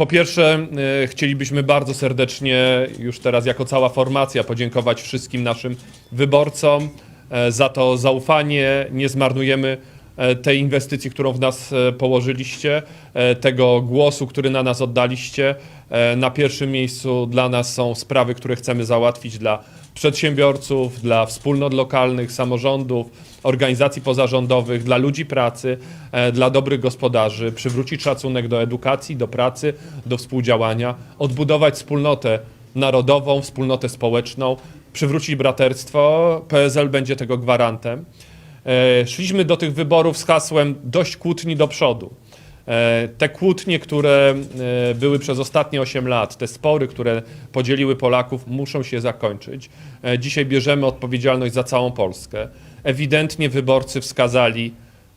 Po pierwsze, e, chcielibyśmy bardzo serdecznie, już teraz jako cała formacja, podziękować wszystkim naszym wyborcom e, za to zaufanie. Nie zmarnujemy e, tej inwestycji, którą w nas położyliście, tego głosu, który na nas oddaliście. Na pierwszym miejscu dla nas są sprawy, które chcemy załatwić dla przedsiębiorców, dla wspólnot lokalnych, samorządów, organizacji pozarządowych, dla ludzi pracy, e, dla dobrych gospodarzy, przywrócić szacunek do edukacji, do pracy, do współdziałania, odbudować wspólnotę narodową, wspólnotę społeczną, przywrócić braterstwo. PSL będzie tego gwarantem. E, Szliśmy do tych wyborów z hasłem dość kłótni do przodu. E, Te kłótnie, które e, były przez ostatnie 8 lat, te spory, które podzieliły Polaków, muszą się zakończyć. E, Dzisiaj bierzemy odpowiedzialność za całą Polskę. Ewidentnie wyborcy wskazali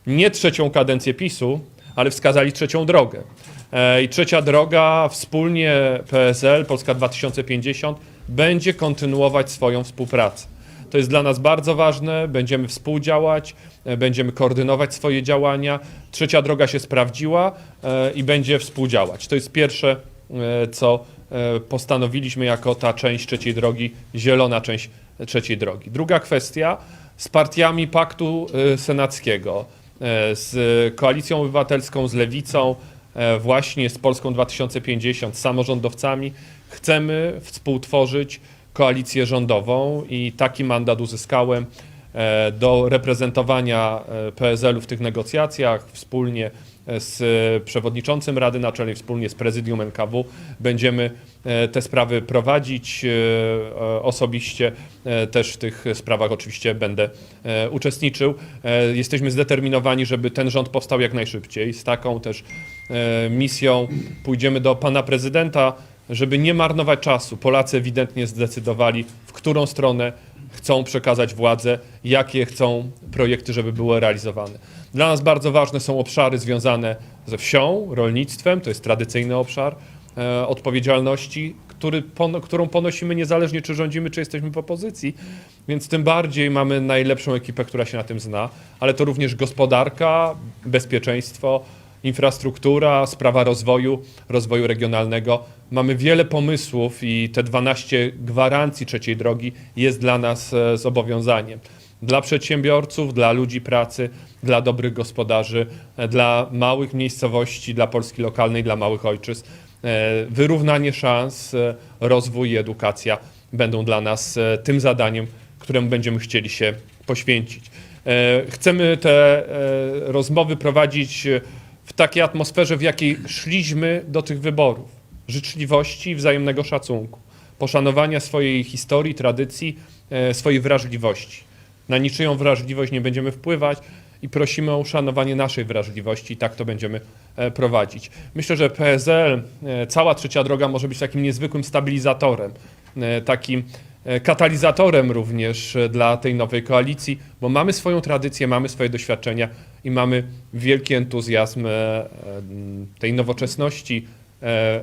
nie trzecią kadencję PiSu, ale wskazali trzecią drogę. I trzecia droga, wspólnie PSL, Polska 2050, będzie kontynuować swoją współpracę. To jest dla nas bardzo ważne, będziemy współdziałać, e, będziemy koordynować swoje działania. Trzecia droga się sprawdziła e, i będzie współdziałać. To jest pierwsze, e, co postanowiliśmy jako ta część trzeciej drogi, zielona część trzeciej drogi. Druga kwestia, z partiami Paktu Senackiego, z Koalicją Obywatelską, z Lewicą, właśnie z Polską 2050, z samorządowcami, chcemy współtworzyć koalicję rządową i taki mandat uzyskałem e, do reprezentowania e, PSL-u w tych negocjacjach wspólnie e, z przewodniczącym Rady Naczelnej, wspólnie z prezydium NKW. Będziemy te sprawy prowadzić osobiście. Też w tych sprawach oczywiście będę uczestniczył. Jesteśmy zdeterminowani, żeby ten rząd powstał jak najszybciej. Z taką też misją pójdziemy do pana prezydenta, żeby nie marnować czasu. Polacy ewidentnie zdecydowali, w którą stronę chcą przekazać władzę, jakie chcą projekty, żeby były realizowane. Dla nas bardzo ważne są obszary związane ze wsią, rolnictwem, to jest tradycyjny obszar e, odpowiedzialności, który, pon, którą ponosimy niezależnie czy rządzimy, czy jesteśmy w opozycji, więc tym bardziej mamy najlepszą ekipę, która się na tym zna, ale to również gospodarka, bezpieczeństwo, infrastruktura, sprawa rozwoju, rozwoju regionalnego. Mamy wiele pomysłów i te 12 gwarancji trzeciej drogi jest dla nas e, zobowiązaniem. Dla przedsiębiorców, dla ludzi pracy, dla dobrych gospodarzy, e, dla małych miejscowości, dla Polski lokalnej, dla małych ojczyzn. E, Wyrównanie szans, rozwój i edukacja będą dla nas tym zadaniem, któremu będziemy chcieli się poświęcić. Chcemy te rozmowy prowadzić w takiej atmosferze, w jakiej szliśmy do tych wyborów. Życzliwości i wzajemnego szacunku, poszanowania swojej historii, tradycji, e, swojej wrażliwości. Na niczyją wrażliwość nie będziemy wpływać i prosimy o uszanowanie naszej wrażliwości i tak to będziemy e, prowadzić. Myślę, że PSL, e, cała trzecia droga może być takim niezwykłym stabilizatorem, takim katalizatorem również e, dla tej nowej koalicji, bo mamy swoją tradycję, mamy swoje doświadczenia i mamy wielki entuzjazm e, e, tej nowoczesności, e,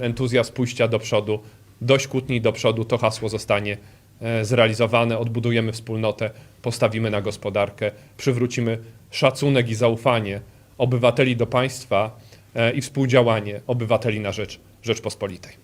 entuzjazm pójścia do przodu, dość kłótni do przodu, to hasło zostanie e, zrealizowane, odbudujemy wspólnotę, postawimy na gospodarkę, przywrócimy szacunek i zaufanie obywateli do państwa e, i współdziałanie obywateli na rzecz Rzeczpospolitej.